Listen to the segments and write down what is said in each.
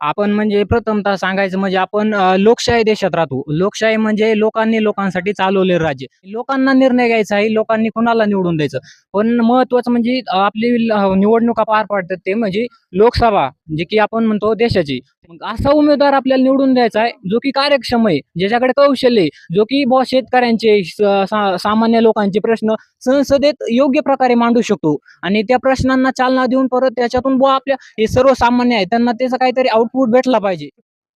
आपण म्हणजे प्रथमतः सांगायचं म्हणजे आपण लोकशाही देशात राहतो. लोकशाही म्हणजे लोकांनी लोकांसाठी चालवले राज्य. लोकांना निर्णय घ्यायचा आहे लोकांनी कोणाला निवडून द्यायचं? पण महत्वाचं म्हणजे आपली निवडणुका पार पाडतात ते म्हणजे लोकसभा जे की आपण म्हणतो देशाची. मग असा उमेदवार आपल्याला निवडून द्यायचा आहे जो की कार्यक्षम आहे ज्याच्याकडे कौशल्य आहे जो की बुवा शेतकऱ्यांचे स- सामान्य लोकांचे प्रश्न संसदेत योग्य प्रकारे मांडू शकतो. आणि त्या प्रश्नांना चालना देऊन परत त्याच्यातून बुवा आपल्या हे सर्वसामान्य आहे त्यांना त्याचा काहीतरी आउटपुट भेटला पाहिजे.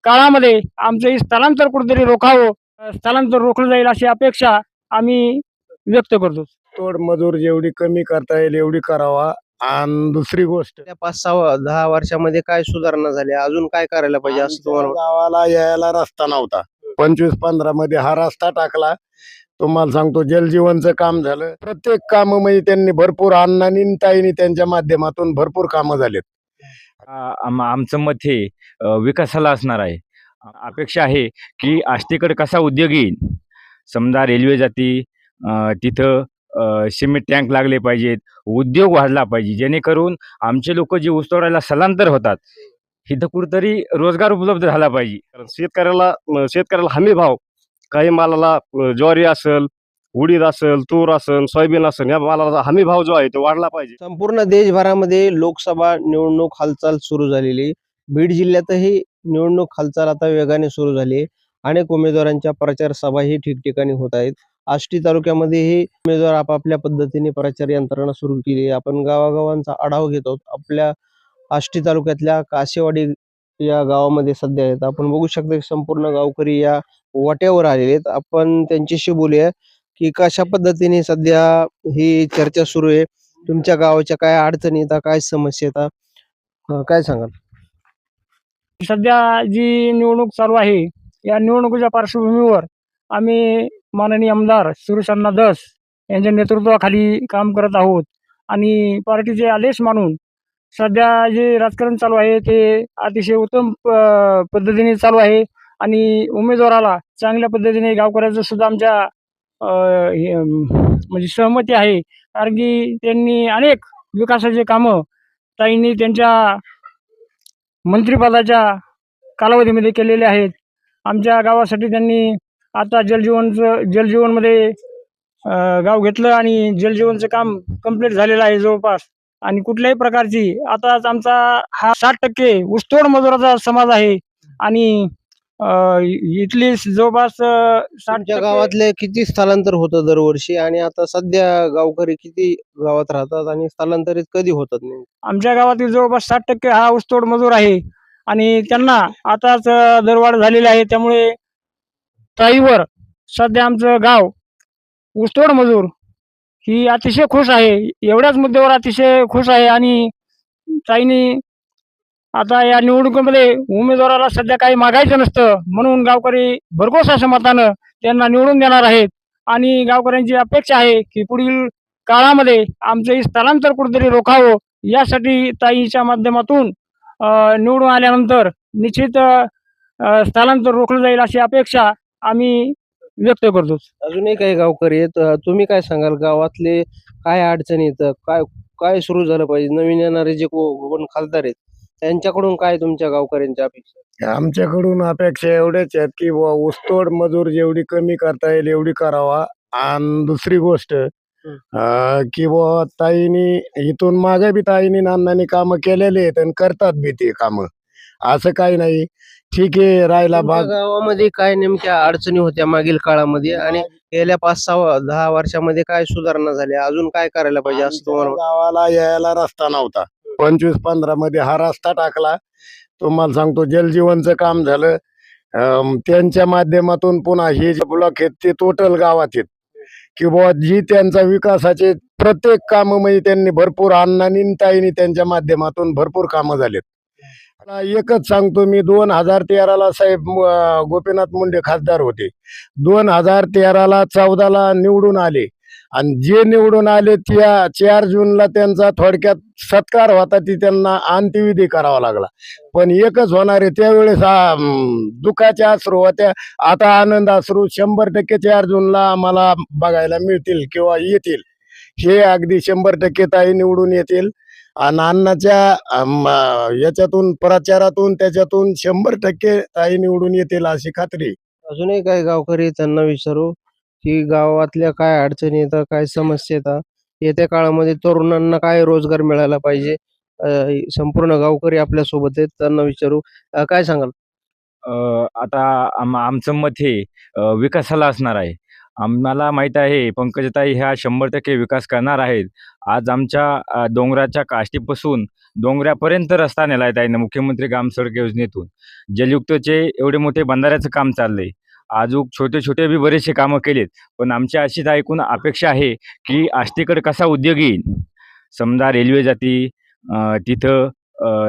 काळामध्ये आमचं हे स्थलांतर कुठेतरी रोखावं स्थलांतर रोखलं जाईल अशी अपेक्षा आम्ही व्यक्त करतो. तोड मजूर जेवढी कमी करता येईल एवढी करावा. आणि दुसरी गोष्ट त्या पाच सहा दहा वर्षामध्ये काय सुधारणा झाली? अजून काय करायला पाहिजे असं तुम्हाला गावाला यायला रस्ता नव्हता. पंचवीस पंधरा मध्ये हा रस्ता टाकला. तुम्हाला सांगतो जलजीवनचं काम झालं. प्रत्येक काम म्हणजे त्यांनी भरपूर अण्णांनी आणि ताईंनी त्यांच्या माध्यमातून भरपूर कामं झालेत. आ- आम- आमचं मत हे अ, विकासाला असणार आहे. अपेक्षा आहे की आष्टीकडे कसा उद्योग येईल? समजा रेल्वे जाती अ, तिथं सिमेंट टँक लागले पाहिजेत उद्योग वाढला पाहिजे जेणेकरून आमचे लोक जे ऊसतोडायला स्थलांतर होतात इथं कुठेतरी रोजगार उपलब्ध झाला पाहिजे. कारण शेतकऱ्याला शेतकऱ्याला हमी भाव काही मालाला ज्वारी असेल उडीद असेल तूर असेल सोयाबीन असेल या मालाला हमी भाव जो आहे तो वाढला पाहिजे. संपूर्ण देशभरामध्ये लोकसभा निवडणूक हालचाल सुरू झालेली बीड जिल्ह्यातही निवडणूक हालचाल आता वेगाने सुरू झाली आहे. अनेक उमेदवारांच्या प्रचार सभाही ठिकठिकाणी होत आहेत. आष्टी तालुक्यामध्येही उमेदवार आपापल्या पद्धतीने प्रचार यंत्रणा सुरू केली. आपण गावागावांचा आढावा घेत आहोत. आपल्या आष्टी तालुक्यातल्या कासेवाडी या गावामध्ये सध्या आहेत. आपण बघू शकता की संपूर्ण गावकरी या वाट्यावर आलेले आहेत. आपण त्यांच्याशी बोलूया की कशा पद्धतीने सध्या ही चर्चा सुरू आहे? तुमच्या गावाच्या काय अडचणी येतात काय समस्या येतात काय सांगाल? सध्या जी निवडणूक चालू आहे या निवडणुकीच्या पार्श्वभूमीवर आम्ही माननीय आमदार सुरेशांना दस यांच्या नेतृत्वाखाली काम करत आहोत. आणि पार्टीचे आदेश मानून सध्या जे राजकारण चालू आहे ते अतिशय उत्तम प- पद्धतीने चालू आहे. आणि उमेदवाराला चांगल्या पद्धतीने गावकऱ्याचं सुद्धा आमच्या हे, म्हणजे सहमती आहे. कारण की त्यांनी अनेक विकासाचे कामं ताईंनी त्यांच्या मंत्रिपदाच्या कालावधीमध्ये केलेले आहेत. आमच्या गावासाठी त्यांनी आता जलजीवनचं जलजीवनमध्ये गाव घेतलं आणि जलजीवनचं काम कंप्लीट झालेलं आहे जवळपास. आणि कुठल्याही प्रकारची आताच आमचा हा साठ टक्के ऊसतोड मजुराचा समाज आहे. आणि इथली जवळपास अं, साठ तुमच्या टक्के- गावातले किती स्थलांतर होतं दरवर्षी? आणि आता सध्या गावकरी किती गावात राहतात आणि स्थलांतरित कधी होतात नेमके? आमच्या गावातील जवळपास साठ टक्के हा ऊसतोड मजूर आहे. आणि त्यांना आताच दरवाढ झालेली आहे. त्यामुळे ताईवर सध्या आमचं गाव ऊसतोड मजूर ही अतिशय खुश आहे. एवढ्याच मुद्द्यावर अतिशय खुश आहे आणि ताईनी आता या निवडणुकीमध्ये उमेदवाराला सध्या काही मागायचं नसतं म्हणून गावकरी भरघोस अशा मतानं त्यांना निवडून देणार आहेत. आणि गावकऱ्यांची अपेक्षा आहे की पुढील काळामध्ये आमचं हे स्थलांतर कुठेतरी रोखावं यासाठी ताईच्या माध्यमातून निवडून आल्यानंतर निश्चित स्थलांतर रोखलं जाईल अशी अपेक्षा आम्ही व्यक्त करतो. अजूनही काही गावकरी आहेत अं, तुम्ही काय सांगाल? गावातले काय अडचणी येतं? काय काय सुरू झालं पाहिजे? नवीन येणारे जे को- कोण खासदार आहेत त्यांच्याकडून काय तुमच्या गावकऱ्यांच्या अपेक्षा आमच्याकडून अपेक्षा एवढ्याच आहेत की बुवा ऊसतोड मजूर जेवढी कमी करता येईल एवढी करावा. आणि दुसरी गोष्ट अं, की बुवा ताईनी इथून मागे बी ताईनी नानांनी कामं केलेले आहेत आणि करतात बी ते कामं. असं काही नाही. ठीक आहे राहिला तुमच्या भाग. गावामध्ये काय नेमक्या अडचणी होत्या मागील काळामध्ये? आणि गेल्या पाच सहा दहा वर्षामध्ये काय सुधारणा झाली? अजून काय करायला पाहिजे असं तुम्हाला वाटतं? गावाला यायला रस्ता नव्हता. पंचवीस पंधरा मध्ये हा रस्ता टाकला. तुम्हाला सांगतो जलजीवनचं काम झालं. अं, त्यांच्या माध्यमातून पुन्हा हे जे ब्लॉक आहेत ते टोटल गावात आहेत. की बुवा जी त्यांचा विकासाचे प्रत्येक काम म्हणजे त्यांनी भरपूर अण्णांनी आणि ताईंनी त्यांच्या माध्यमातून भरपूर कामं झालेत. एकच सांगतो मी दोन हजार तेराला साहेब गोपीनाथ मुंडे खासदार होते. दोन हजार तेराला चौदाला निवडून आले. आणि जे निवडून आले त्या चार जूनला त्यांचा थोडक्यात सत्कार होता ती त्यांना अंत्यविधी करावा लागला. पण एकच होणार आहे त्यावेळेस हा, दुःखाच्या अश्रू होत्या. आता आनंद अश्रू शंभर टक्के चार जूनला आम्हाला बघायला मिळतील किंवा येतील. हे अगदी शंभर टक्के ताई निवडून येतील. आणि याच्यातून प्रचारातून त्याच्यातून शंभर टक्के ताई निवडून येतील अशी खात्री. अजूनही काही गावकरी त्यांना विचारू की गावातल्या काय अडचणी येतात काय समस्या येतात येत्या काळामध्ये तरुणांना काय रोजगार मिळाला पाहिजे? संपूर्ण गावकरी आपल्यासोबत आहेत त्यांना विचारू. काय सांगाल? अ, आता आम आमचं मत हे विकासाला असणार आहे. आम्हाला माहीत आहे पंकजताई ह्या शंभर टक्के विकास करणार आहेत. आज आमच्या डोंगराच्या काष्टीपासून डोंगरापर्यंत रस्ता नेला आहे त्याने मुख्यमंत्री ग्राम सडक योजनेतून. जलयुक्तचे एवढे मोठे बंधाऱ्याचं काम चाललंय. आजूक छोटे छोटे बी बरेचसे कामं केलेत पण आमची अशीच ऐकून अपेक्षा आहे की आष्टीकडे कसा उद्योग येईल? समजा रेल्वे जाती तिथं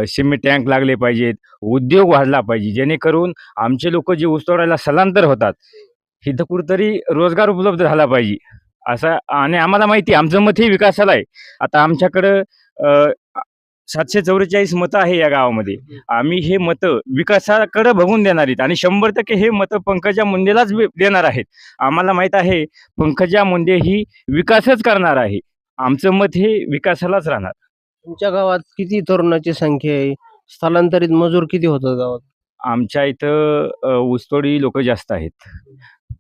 सिमेंट टँक लागले पाहिजेत उद्योग वाढला पाहिजे जेणेकरून आमचे लोक जे ऊसतोडायला स्थलांतर होतात इथं कुठंतरी रोजगार उपलब्ध झाला पाहिजे. असा आणि आम्हाला माहिती आहे, आमचं मत हे विकासाला आहे. आता आमच्याकडं सातशे चौवेचाळीस मतं आहे या गावामध्ये. आम्ही हे मतं विकासाकडे बघून देणार आहेत आणि शंभर टक्के हे मतं पंकजा मुंडेलाच देणार आहेत. आम्हाला माहीत आहे पंकजा मुंडे ही विकासच करणार आहे. आमचं मत हे विकासालाच राहणार. तुमच्या गावात किती तरुणाची संख्या आहे? स्थलांतरित मजूर किती होतात गावात? आमच्या इथं ऊसतोडी लोक जास्त आहेत.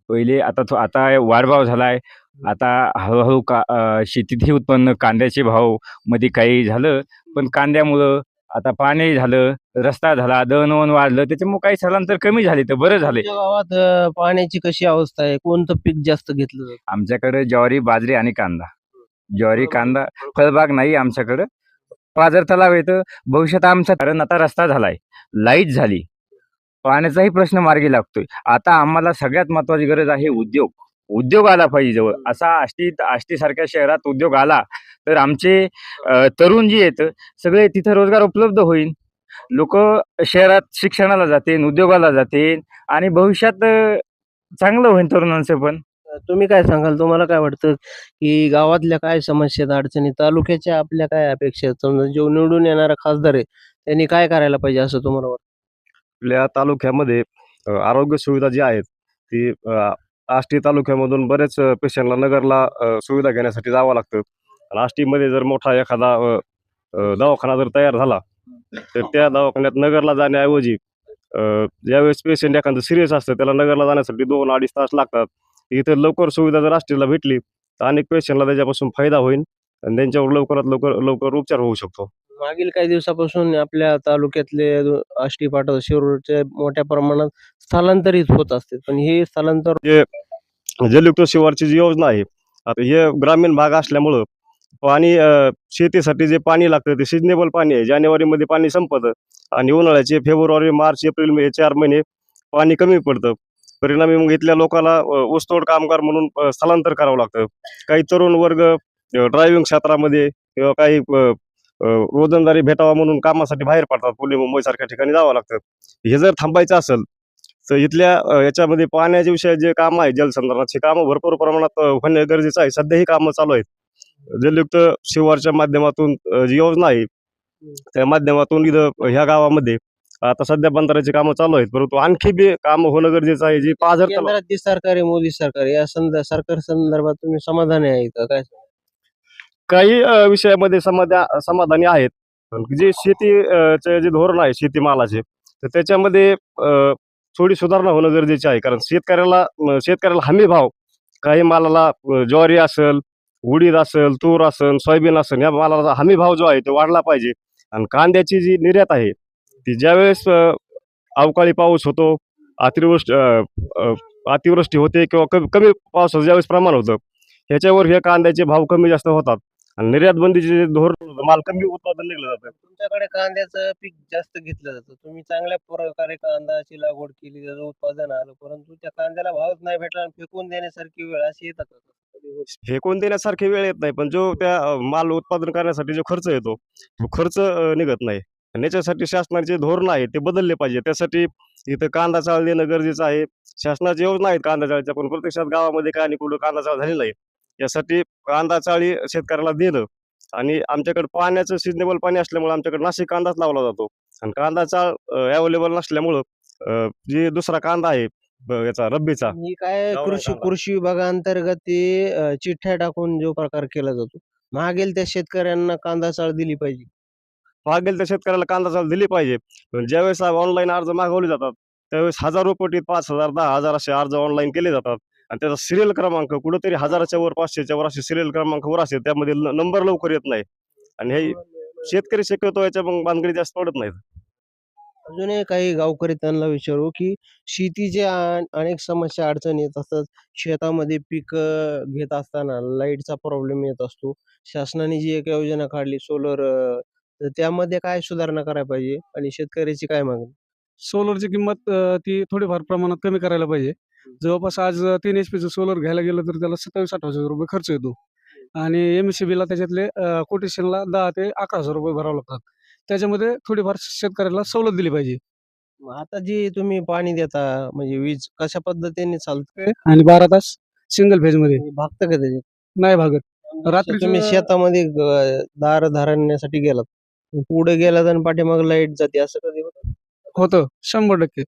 पहिले आता थो आता वाढभाव झाला आहे आता हळूहळू का शेतीतही उत्पन्न कांद्याचे भावमध्ये काही झालं पण कांद्यामुळं आता पाणी झालं रस्ता झाला दळणवळण वाढलं त्याच्यामुळे काही स्थलांतर कमी झाले तर बरं झाले. गावात अं, पाण्याची कशी अवस्था आहे? कोणतं पीक जास्त घेतलं जातं? आमच्याकडे ज्वारी बाजरी आणि कांदा. ज्वारी कांदा फळबाग नाही आमच्याकडं. पाझर तलाव येतं भविष्यात आमचा कारण आता रस्ता झालाय लाइट झाली. पाण्याचाही प्रश्न मार्गी लागतोय. आता आम्हाला सगळ्यात महत्वाची गरज आहे उद्योग. उद्योग आला पाहिजे. जवळ असा आष्टी आष्टीसारख्या शहरात उद्योग आला तर आमचे तरुण जे आहेत सगळे तिथं रोजगार उपलब्ध होईल लोक शहरात शिक्षणाला जातील उद्योगाला जातील आणि भविष्यात चांगलं होईल तरुणांचं पण. तुम्ही काय सांगाल? तुम्हाला काय वाटतं की गावातल्या काय समस्या अडचणी तालुक्याच्या आपल्या काय अपेक्षा आहेत? समजा जो निवडून येणारा खासदार आहे त्यांनी काय करायला पाहिजे असं तुम्हाला वाटतं? आपल्या तालुक्यामध्ये आरोग्य सुविधा जी आहेत ती आष्टी तालुक्यामधून बरेच पेशंटला नगरला सुविधा घेण्यासाठी जावं लागतं. आणि आष्टीमध्ये जर मोठा एखादा दवाखाना जर तयार झाला तर त्या दवाखान्यात नगरला जाण्याऐवजी ज्यावेळेस पेशंट एखादं सिरियस असतं त्याला नगरला जाण्यासाठी दोन अडीच तास लागतात. इथं लवकर सुविधा जर आष्टीला भेटली तर अनेक पेशंटला त्याच्यापासून फायदा होईल आणि त्यांच्यावर लवकरात लवकर लवकर उपचार होऊ शकतो. मागील काही दिवसापासून आपल्या तालुक्यातले आष्टी पाठव शिरूरचे मोठ्या प्रमाणात स्थलांतरित होत असते पण हे स्थलांतर जलयुक्त शिवारची जी योजना आहे आता हे ग्रामीण भाग असल्यामुळं पाणी शेतीसाठी जे पाणी लागतं ते सिजनेबल पाणी आहे. जानेवारीमध्ये पाणी संपतं आणि उन्हाळ्याचे फेब्रुवारी मार्च एप्रिल मे चार महिने पाणी कमी पडतं. परिणामी मग इथल्या लोकांना ऊसतोड कामगार म्हणून स्थलांतर करावं लागतं. काही तरुण वर्ग ड्रायव्हिंग क्षेत्रामध्ये किंवा काही रोजंदारी भेटावा म्हणून कामासाठी बाहेर पडतात. पुणे मुंबईसारख्या ठिकाणी जावं लागतं. हे जर थांबायचं असेल तर इथल्या याच्यामध्ये पाण्याच्या विषयात जे काम आहे जलसंधारणाची कामं भरपूर प्रमाणात होणे गरजेचं आहे. सध्या ही कामं चालू आहेत. जलयुक्त शिवारच्या माध्यमातून जी योजना आहे त्या माध्यमातून इथं ह्या गावामध्ये आता सध्या बंधाऱ्याची कामं चालू आहेत. परंतु आणखी बी कामं होणं गरजेचं आहे जी पाच हजार सरकार आहे मोदी सरकार या संदर्भ सरकार संदर्भात तुम्ही समाधानी आहे का? काय काही विषयामध्ये समाधा समाधानी आहेत. पण जे शेतीचे जे धोरण आहे शेतीमालाचे तर त्याच्यामध्ये थोडी सुधारणा होणं गरजेचे आहे. कारण शेतकऱ्याला शेतकऱ्याला हमी भाव काही मालाला ज्वारी असेल उडीद असेल तूर असेल सोयाबीन असेल या मालाला हमी भाव जो आहे तो वाढला पाहिजे. आणि कांद्याची जी निर्यात आहे ती ज्यावेळेस अवकाळी पाऊस होतो अतिवृष्टी अतिवृष्टी होते किंवा कमी कमी पावसाचं ज्यावेळेस प्रमाण होतं ह्याच्यावर हे कांद्याचे भाव कमी जास्त होतात. आणि निर्यात बंदीचे धोरण होतं, माल कमी उत्पादन निघलं जातं. तुमच्याकडे कांद्याचं पीक जास्त घेतलं जातं. तुम्ही चांगल्या प्रकारे कांद्याची लागवड केली त्याचं उत्पादन आलं परंतु त्या कांद्याला भावच नाही भेटला आणि फेकून देण्यासारखी वेळ अशी येतात? फेकून देण्यासारखी वेळ येत नाही पण जो त्या अ, माल उत्पादन करण्यासाठी जो खर्च येतो तो खर्च अ, निघत नाही. आणि याच्यासाठी शासनाचे धोरण आहे ते बदलले पाहिजे. त्यासाठी इथं कांदा चाळ देणं गरजेचं आहे. शासनाच्या योजना आहेत कांदा चाळीच्या पण प्रत्यक्षात गावामध्ये काय आणि कुठं कांदा चाळ झालेला आहे. यासाठी कांदा चाळी शेतकऱ्याला देणं आणि आमच्याकडे पाण्याचं सिजनेबल पाणी असल्यामुळे आमच्याकडे नाशिक कांदाच लावला जातो. आणि कांदा चाळ अवेलेबल नसल्यामुळं अ, जे दुसरा कांदा आहे याचा रब्बीचा. ही काय कृषी. कृषी विभागाअंतर्गत ते चिठ्ठ्या टाकून जो प्रकार केला जातो. मागेल त्या शेतकऱ्यांना कांदा चाळ दिली पाहिजे. मागेल त्या शेतकऱ्याला कांदा चाल दिली पाहिजे. पण ज्यावेळेस ऑनलाईन अर्ज मागवले जातात त्यावेळेस हजारो पटीत पाच हजार दहा हजार असे अर्ज ऑनलाईन केले जातात. आणि त्याचा सिरियल क्रमांक कुठेतरी हजाराच्या वर पाचशेच्या वर असे सिरियल क्रमांक वर असेल. त्यामध्ये नंबर लवकर येत नाही. आणि हे शेतकरी शक्यतो याच्या मग बांधगडी जास्त पडत नाहीत. अजूनही काही गावकरी त्यांना विचारू की शेतीच्या अन- अनेक समस्या अडचणी येत असतात. शेतामध्ये पीक घेत असताना लाईटचा प्रॉब्लेम येत असतो. शासनाने जी एक योजना काढली सोलर तर त्यामध्ये काय सुधारणा करायला पाहिजे? आणि शेतकऱ्याची काय मागणी? सोलरची किंमत ती थोडीफार प्रमाणात कमी करायला पाहिजे. जवळपास आज तीन एच पीचं सोलर घ्यायला गेलं तर त्याला सत्तावीस अठ्ठावीस हजार रुपये खर्च येतो. आणि एम सी बीला त्याच्यातले कोटेशनला दहा ते अकरा हजार रुपये भरावे लागतात. त्याच्यामध्ये थोडीफार शेतकऱ्याला सवलत दिली पाहिजे. आता जी तुम्ही पाणी देता म्हणजे वीज कशा पद्धतीने चालते आणि बारा तास सिंगल फेजमध्ये. भागतं का त्याच्यात? नाही भागत. रात्री तुम्ही शेतामध्ये दार धारण्यासाठी गेलात. पुढे गेलात आणि पाठीमाग लाइट जाते असं कधी होतं? होतं शंभर टक्के.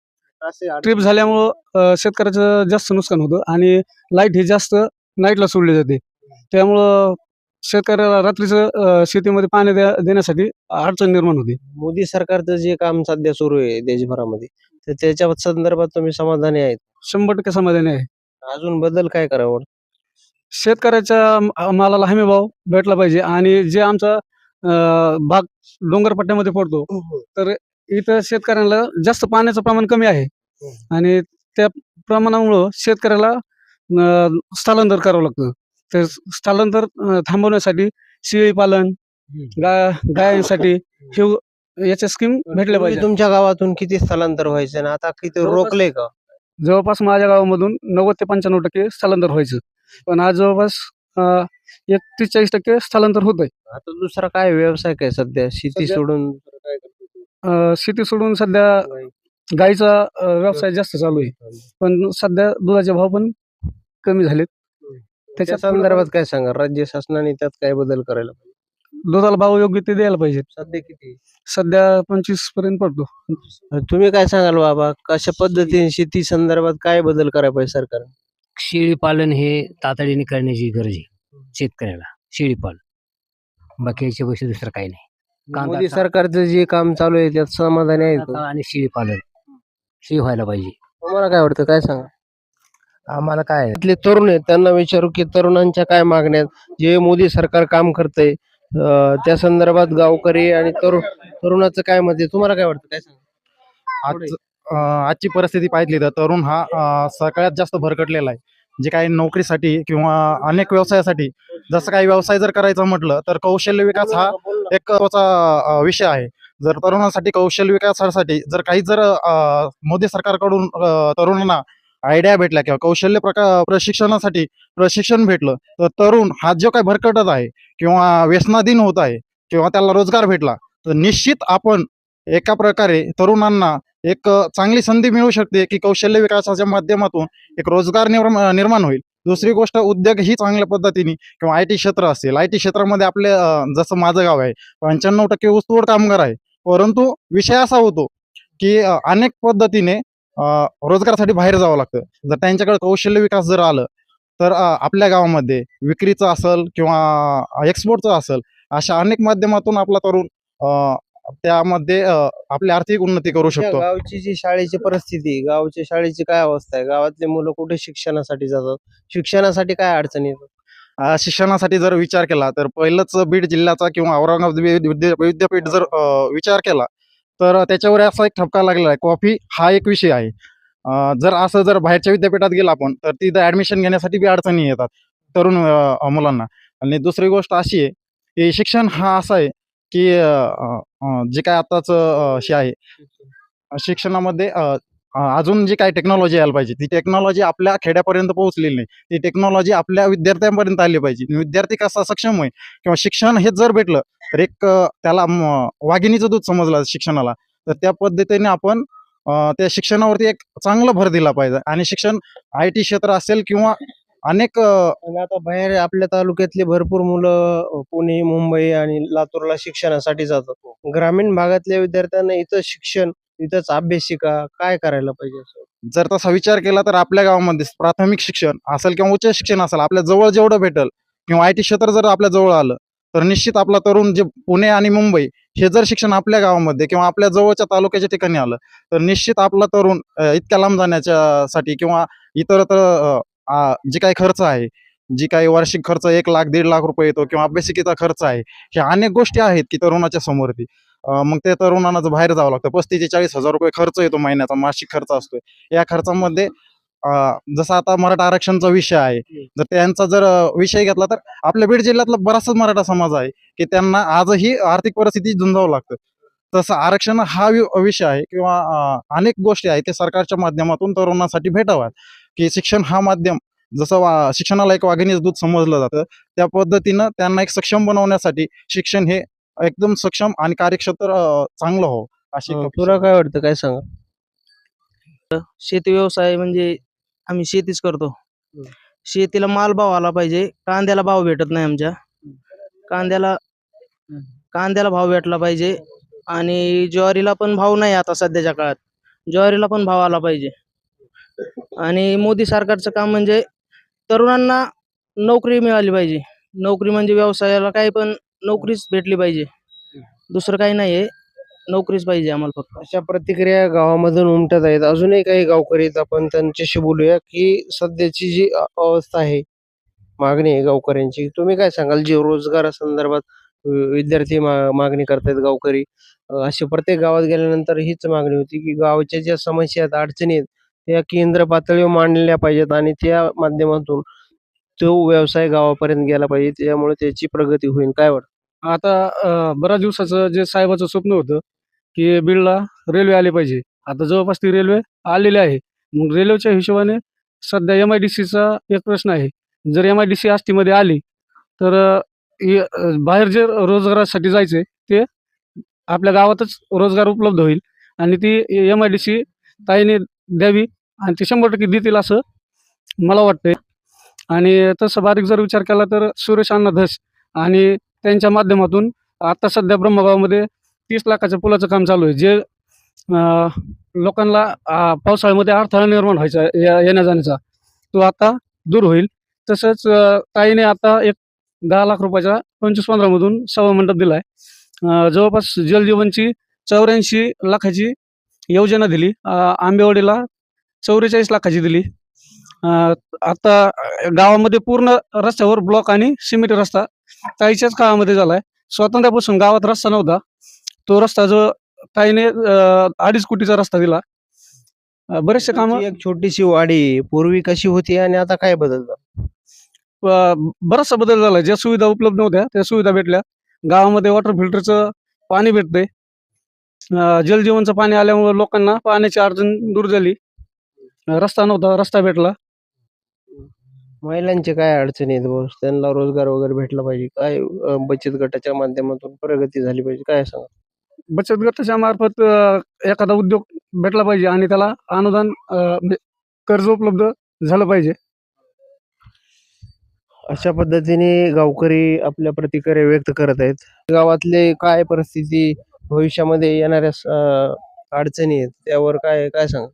ट्रिप झाल्यामुळं शेतकऱ्याचं जास्त नुकसान होतं आणि लाइट ही जास्त नाईटला सोडली जाते. त्यामुळं शेतकऱ्याला रात्रीचं शेतीमध्ये पाणी द्या- देण्यासाठी अडचण निर्माण होते. मोदी सरकारचं जे काम सध्या सुरू आहे देशभरामध्ये तर त्याच्या संदर्भात तुम्ही समाधानी आहेत? शंभर टक्के समाधानी आहे. अजून बदल काय करावं? शेतकऱ्याच्या म- मालाला हमी भाव भेटला पाहिजे आणि जे आमचा अं, भाग डोंगरपट्ट्यामध्ये पडतो इथं शेतकऱ्यांना जास्त पाण्याचं प्रमाण कमी आहे. आणि त्या प्रमाणामुळं शेतकऱ्याला स्थलांतर करावं लागतं. ते स्थलांतर थांबवण्यासाठी शेळी पालन गाय गायांसाठी हे याच्या स्कीम भेटल्या पाहिजे तुमच्या गावातून किती स्थलांतर व्हायचं आणि आता किती रोखले का? जवळपास माझ्या गावामधून नव्वद ते पंच्याण्णव टक्के स्थलांतर व्हायचं. पण आज जवळपास एक तीस चाळीस टक्के स्थलांतर होत आहे आता दुसरा काय व्यवसाय काय सध्या? शेती सोडून? शेती सोडून सध्या गाईचा व्यवसाय जास्त चालू आहे. पण सध्या दुधाचे भाव पण कमी झालेत. त्याच्या संदर्भात काय सांगा? राज्य शासनाने त्यात काय बदल करायला पाहिजे? दुधाला भाव योग्य ते द्यायला पाहिजेत सध्या किती? सध्या पंचवीसपर्यंत पडतो. तुम्ही काय सांगाल बाबा? कशा पद्धतीने शेती संदर्भात काय बदल करायला पाहिजे सरकार शेळी पालन हे तातडीने करण्याची गरज आहे शेतकऱ्याला. शेळी पालन बाकी याच्या गोष्टी दुसरं काही नाही. मोदी सरकारचं जे काम चालू आहे त्यात समाधानी आहे? आणि शेळी पालन हे व्हायला पाहिजे. तुम्हाला काय वाटतं? काय सांगा? आम्हाला काय इथले तरुण आहेत त्यांना विचारू की तरुणांच्या काय मागण्या आहेत? जे मोदी सरकार काम करतंय अं, त्या संदर्भात गावकरी आणि तरुण तरुणाचं काय मत आहे? तुम्हाला काय वाटतं? काय सांगा? आज अं, आजची परिस्थिती पाहिली तर तरुण हा अं, सगळ्यात जास्त भरकटलेला आहे. जे काही नोकरीसाठी किंवा अनेक व्यवसायासाठी जसं काही व्यवसाय जर करायचं म्हटलं तर कौशल्य विकास हा एक अं, विषय आहे. जर तरुणांसाठी कौशल्य विकासासाठी जर काही जर मोदी सरकारकडून तरुणांना आयडिया भेटल्या किंवा कौशल्य प्रकार प्रशिक्षणासाठी प्रशिक्षण भेटलं तर तरुण हा जो काही भरकटत आहे किंवा व्यसनाधीन होत आहे किंवा त्याला रोजगार भेटला तर निश्चित आपण एका प्रकारे तरुणांना एक चांगली संधी मिळू शकते की कौशल्य विकासाच्या माध्यमातून एक रोजगार निर्माण होईल. दुसरी गोष्ट उद्योग ही चांगल्या पद्धतीने किंवा आय टी क्षेत्र असेल आय टी क्षेत्रामध्ये आपले जसं माझं गाव आहे पंच्याण्णव टक्के ऊसतोड कामगार आहे. परंतु विषय असा होतो की अनेक पद्धतीने रोजगारासाठी बाहेर जावं लागतं. जर त्यांच्याकडे कौशल्य विकास जर आलं तर आपल्या गावामध्ये विक्रीचं असेल किंवा एक्सपोर्टचं असेल अशा अनेक माध्यमातून आपला तरुण त्यामध्ये आपली आर्थिक उन्नती करू शकतो. गावची जी शाळेची परिस्थिती गावच्या शाळेची काय अवस्था आहे? गावातले मुलं कुठे शिक्षणासाठी जातात? शिक्षणासाठी काय अडचणी येतात? शिक्षणासाठी जर विचार केला तर पहिलंच बीड जिल्ह्याचा किंवा औरंगाबाद विद्यापीठ जर विचार केला तर त्याच्यावर असा एक ठपका लागलेला आहे कॉफी हा एक विषय आहे. जर असं जर बाहेरच्या विद्यापीठात गेला आपण तर तिथं ऍडमिशन घेण्यासाठी बी अडचणी येतात तरुण मुलांना. आणि दुसरी गोष्ट अशी आहे की शिक्षण हा असा आहे की जे काय आताच हे आहे शिक्षणामध्ये अजून जी काही टेक्नॉलॉजी यायला पाहिजे ती टेक्नॉलॉजी आपल्या खेड्यापर्यंत पोहोचलेली नाही. ती टेक्नॉलॉजी आपल्या विद्यार्थ्यांपर्यंत आली पाहिजे. विद्यार्थी कसा सक्षम होईल किंवा शिक्षण हेच जर भेटलं तर एक त्याला वाघिणीचं दूध समजलं शिक्षणाला तर त्या पद्धतीने आपण त्या शिक्षणावरती एक चांगला भर दिला पाहिजे. आणि शिक्षण आय टी क्षेत्र असेल किंवा अनेक आता बाहेर आपल्या तालुक्यातले भरपूर मुलं पुणे मुंबई आणि लातूरला शिक्षणासाठी जातात. ग्रामीण भागातल्या विद्यार्थ्यांना इथं शिक्षण इथंच अभ्यासिका काय करायला पाहिजे असं? जर तसा विचार केला तर आपल्या गावामध्ये प्राथमिक शिक्षण असेल किंवा उच्च शिक्षण असेल आपल्या जवळ जेवढं भेटल किंवा आय टी क्षेत्र जर आपल्या जवळ आलं तर निश्चित आपला तरुण जे पुणे आणि मुंबई हे जर शिक्षण आपल्या गावामध्ये किंवा आपल्या जवळच्या तालुक्याच्या ठिकाणी आलं तर निश्चित आपला तरुण इतक्या लांब जाण्याच्या साठी किंवा इतरत्र जे काही खर्च आहे जी काही वार्षिक खर्च एक लाख दीड लाख रुपये येतो किंवा अभ्यासिकेचा खर्च आहे ह्या अनेक गोष्टी आहेत की तरुणाच्या समोरती मग ते तरुणांना जर बाहेर जावं लागतं. पस्तीस ते चाळीस हजार रुपये खर्च येतो महिन्याचा मासिक खर्च असतोय. या खर्चामध्ये जसं आता मराठा आरक्षणचा विषय आहे जर त्यांचा जर विषय घेतला तर आपल्या बीड जिल्ह्यातला बराचसाच मराठा समाज आहे की त्यांना आजही आर्थिक परिस्थिती झुंजावं लागतं. तसं आरक्षण हा विषय आहे किंवा अनेक गोष्टी आहेत ते सरकारच्या माध्यमातून तरुणांसाठी भेटाव्यात. की शिक्षण हा माध्यम जसं वा शिक्षणाला एक वाघिणीचं दूध समजलं जातं त्या पद्धतीनं त्यांना एक सक्षम बनवण्यासाठी शिक्षण हे एकदम सक्षम आणि कार्यक्षेत्र अ, चांगलं हो अशी अं, तुला काय वाटतं? काय सांगा? शेती व्यवसाय म्हणजे आम्ही शेतीच करतो. शेतीला माल भाव आला पाहिजे. कांद्याला भाव भेटत नाही आमच्या. कांद्याला कांद्याला भाव भेटला पाहिजे. आणि ज्वारीला पण भाव नाही आता सध्याच्या काळात. ज्वारीला पण भाव आला पाहिजे. आणि मोदी सरकारचं काम म्हणजे तरुणांना नोकरी मिळाली पाहिजे. नोकरी म्हणजे व्यवसायाला काही पण नोकरीच भेटली पाहिजे. दुसरं काही नाही आहे नोकरीच पाहिजे आम्हाला फक्त. अशा प्रतिक्रिया गावामधून उमटत आहेत. अजूनही काही गावकरी आहेत. आपण त्यांच्याशी बोलूया की सध्याची जी अ- अवस्था आहे मागणी आहे गावकऱ्यांची. तुम्ही काय सांगाल? जे रोजगारासंदर्भात वि- विद्यार्थी मा- मागणी करतायत गावकरी अ, अशी प्रत्येक गावात गेल्यानंतर हीच मागणी होती की गावाच्या ज्या समस्या आहेत अडचणी आहेत त्या केंद्र पातळीवर मांडल्या पाहिजेत आणि त्या माध्यमातून तो व्यवसाय गावापर्यंत गेला पाहिजे. त्यामुळे त्याची प्रगती होईल. काय वाटतं? आता बऱ्याच दिवसाचं जे साहेबाचं स्वप्न होतं की बीडला रेल्वे आली पाहिजे. आता जवळपास ती रेल्वे आलेली आहे. मग रेल्वेच्या हिशोबाने सध्या एम आय डी सीचा एक प्रश्न आहे. जर एम आय डी सी आष्टीमध्ये आली तर बाहेर जे रोजगारासाठी जायचे ते आपल्या गावातच रोजगार उपलब्ध होईल. आणि ती एम आय डी सी ताईने द्यावी आणि ती शंभर टक्के देतील असं मला वाटतंय. आणि तसं बारीक जर विचार केला तर सुरेश अण्णा धस आणि त्यांच्या माध्यमातून आता सध्या ब्रह्मगावमध्ये तीस लाखाच्या पुलाचं काम चालू आहे. जे लोकांना पावसाळ्यामध्ये अडथळा निर्माण व्हायचा या- येण्या जाण्याचा तो आता दूर होईल. तसंच ताईने आता एक दहा लाख रुपयाचा पंचवीस पंधरामधून सभा मंडप दिला आहे जवळपास जलजीवनची चौऱ्याऐंशी लाखाची योजना दिली. आंबेवाडीला चौवेचाळीस लाखाची दिली. आता गावामध्ये पूर्ण रस्त्यावर ब्लॉक आणि सिमेंट रस्ता ताईच्याच काळामध्ये झालाय. स्वातंत्र्यापासून गावात रस्ता नव्हता. तो रस्ता जो ताईने अडीच कोटीचा रस्ता दिला. बरेचसे काम एक छोटीशी वाडी पूर्वी कशी होती आणि आता काय बदललं बराचसा बदल झाला. ज्या सुविधा उपलब्ध नव्हत्या त्या सुविधा भेटल्या. गावामध्ये वॉटर फिल्टरचं पाणी भेटतंय. अं, जलजीवनचं पाणी आल्यामुळे लोकांना पाण्याची अडचण दूर झाली. रस्ता नव्हता रस्ता भेटला. महिलांचे काय अडचणी आहेत बोस त्यांना रोजगार वगैरे भेटला पाहिजे. काय अं, बचत गटाच्या माध्यमातून प्रगती झाली पाहिजे? काय सांगा बचत गटाच्या मार्फत अं, एखादा उद्योग भेटला पाहिजे आणि त्याला अनुदान अं, म्हणजे कर्ज उपलब्ध झालं पाहिजे. अशा पद्धतीने गावकरी आपल्या प्रतिक्रिया व्यक्त करत आहेत. गावातले काय परिस्थिती भविष्यामध्ये येणाऱ्या स- अं, अडचणी आहेत? त्यावर काय काय सांगा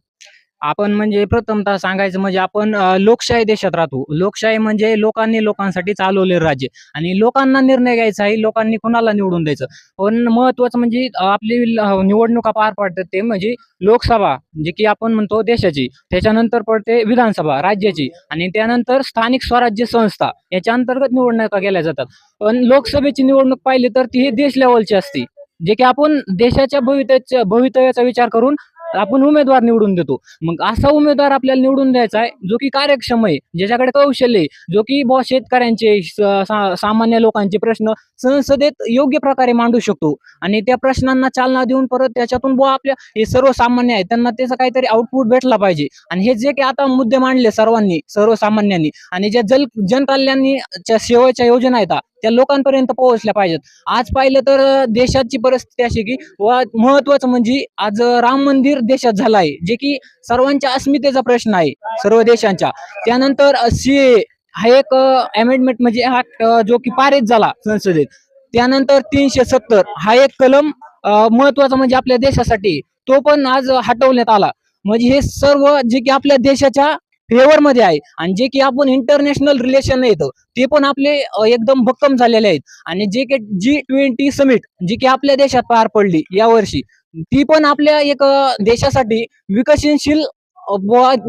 आपण म्हणजे प्रथमतः सांगायचं म्हणजे आपण लोकशाही देशात राहतो. लोकशाही म्हणजे लोकांनी लोकांसाठी चालवलेलं राज्य. आणि लोकांना निर्णय घ्यायचा आहे लोकांनी कुणाला निवडून द्यायचं? पण महत्वाचं म्हणजे आपली निवडणुका पार पडतात ते म्हणजे लोकसभा जे की आपण म्हणतो देशाची. त्याच्यानंतर पडते विधानसभा राज्याची. आणि त्यानंतर स्थानिक स्वराज्य संस्था याच्या अंतर्गत निवडणुका केल्या जातात. पण लोकसभेची निवडणूक पाहिली तर ती हे देश लेवलची असते. जे की आपण देशाच्या भवितव्याचा भवितव्याचा विचार करून आपण उमेदवार निवडून देतो. मग असा उमेदवार आपल्याला निवडून द्यायचा आहे जो की कार्यक्षम आहे ज्याच्याकडे कौशल्य आहे जो की बॉ शेतकऱ्यांचे सा- सामान्य लोकांचे प्रश्न संसदेत योग्य प्रकारे मांडू शकतो. आणि त्या प्रश्नांना चालना देऊन परत त्याच्यातून बुवा आपल्या हे सर्वसामान्य आहे त्यांना त्याचा काहीतरी आउटपुट भेटला पाहिजे. आणि हे जे की आता मुद्दे मांडले सर्वांनी सर्वसामान्यांनी. आणि ज्या जल जनकल्याणी सेवेच्या योजना आहेत त्या लोकांपर्यंत पोहोचल्या पाहिजेत. आज पाहिलं तर देशाची परिस्थिती अशी की वा महत्वाचं म्हणजे आज राम मंदिर देशात झालं आहे जे की सर्वांच्या अस्मितेचा प्रश्न आहे सर्व देशांच्या. त्यानंतर सी हा एक अमेंडमेंट म्हणजे हा जो की पारित झाला संसदेत. त्यानंतर तीनशे सत्तर हा एक कलम महत्त्वाचा म्हणजे आपल्या देशासाठी तो पण आज हटवण्यात आला. म्हणजे हे सर्व जे की आपल्या देशाच्या फेवर मध्ये आहे. आणि जे की आपण इंटरनॅशनल रिलेशन येतं ते पण आपले एकदम भक्कम झालेले आहेत. आणि जे की जी ट्वेंटी समिट जी की आपल्या देशात पार पडली यावर्षी ती पण आपल्या एक देशासाठी विकसनशील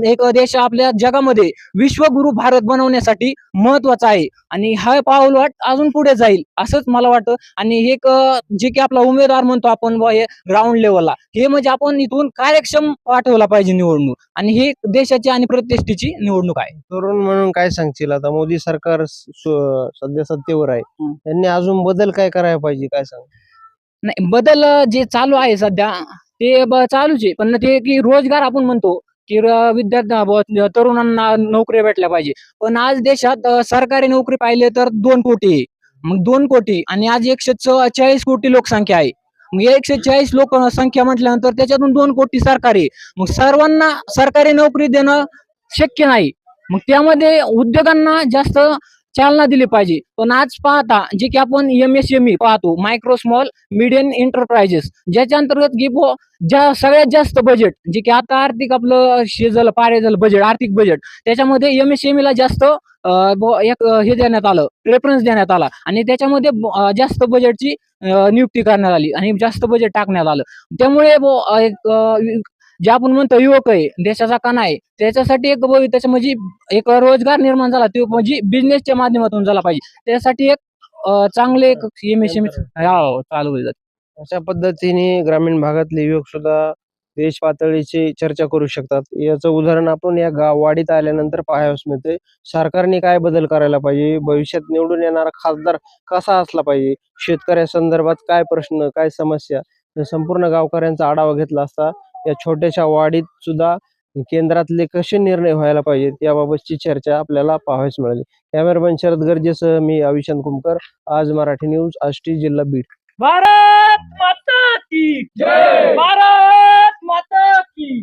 एक देश आपल्या जगामध्ये विश्वगुरु भारत बनवण्यासाठी महत्त्वाचा आहे. आणि हा पाऊलवाट अजून पुढे जाईल असंच मला वाटतं. आणि हे एक जे की आपला उमेदवार म्हणतो आपण बुवा हे ग्राउंड लेवलला हे म्हणजे आपण इथून कार्यक्षम पाठवला पाहिजे निवडणूक. आणि हे देशाची आणि प्रतिष्ठेची निवडणूक आहे. तरुण म्हणून काय सांगशील आता? मोदी सरकार सध्या सत्तेवर आहे. त्यांनी अजून बदल काय करायला पाहिजे काय सांग? नाही बदल जे चालू आहे सध्या ते चालूच आहे. पण ते की रोजगार आपण म्हणतो की विद्यार्थ्यांना तरुणांना नोकरी भेटल्या पाहिजे. पण आज देशात सरकारी नोकरी पाहिले तर दोन कोटी. आहे मग दोन कोटी आणि आज एकशे चाळीस कोटी लोकसंख्या आहे. मग एकशे चाळीस लोक संख्या म्हटल्यानंतर त्याच्यातून दोन कोटी सरकारी. आहे. मग सर्वांना सरकारी नोकरी देणं शक्य नाही. मग त्यामध्ये उद्योगांना जास्त चालना दिली पाहिजे. पण आज पाहता जे की आपण एम एस एम ई पाहतो मायक्रो स्मॉल मिडियम एंटरप्राइजेस ज्याच्या अंतर्गत की ज्या सगळ्यात जास्त बजेट जे की आता आर्थिक आपलं शेजल पारे झालं बजेट आर्थिक बजेट त्याच्यामध्ये एम एस एम ला जास्त एक हे देण्यात आलं रेफरन्स देण्यात आला. आणि त्याच्यामध्ये जास्त बजेटची नियुक्ती करण्यात आली आणि जास्त बजेट टाकण्यात आलं. त्यामुळे एक जे आपण म्हणतो युवक आहे देशाचा कणा आहे त्याच्यासाठी एक त्याच्या म्हणजे एक रोजगार निर्माण झाला तो म्हणजे बिझनेसच्या माध्यमातून झाला पाहिजे. त्यासाठी एक चांगले एक एम एस एम चालू होईल. अशा पद्धतीने ग्रामीण भागातले युवक सुद्धा देश पातळीची चर्चा करू शकतात. याचं उदाहरण आपण या गाव वाडीत आल्यानंतर पाहावयास मिळते सरकारने काय बदल करायला पाहिजे? भविष्यात निवडून येणारा खासदार कसा असला पाहिजे? शेतकऱ्यासंदर्भात काय प्रश्न काय समस्या? संपूर्ण गावकऱ्यांचा आढावा घेतला असता या छोट्याशा वाडीत सुद्धा केंद्रातले कसे निर्णय व्हायला पाहिजेत याबाबतची चर्चा आपल्याला पाहावयास मिळाली. कॅमेरामॅन शरद गरजेसह मी अविशांत कुमकर. आज मराठी न्यूज आष्टी जिल्हा बीड. भारत माता की जय! भारत माता की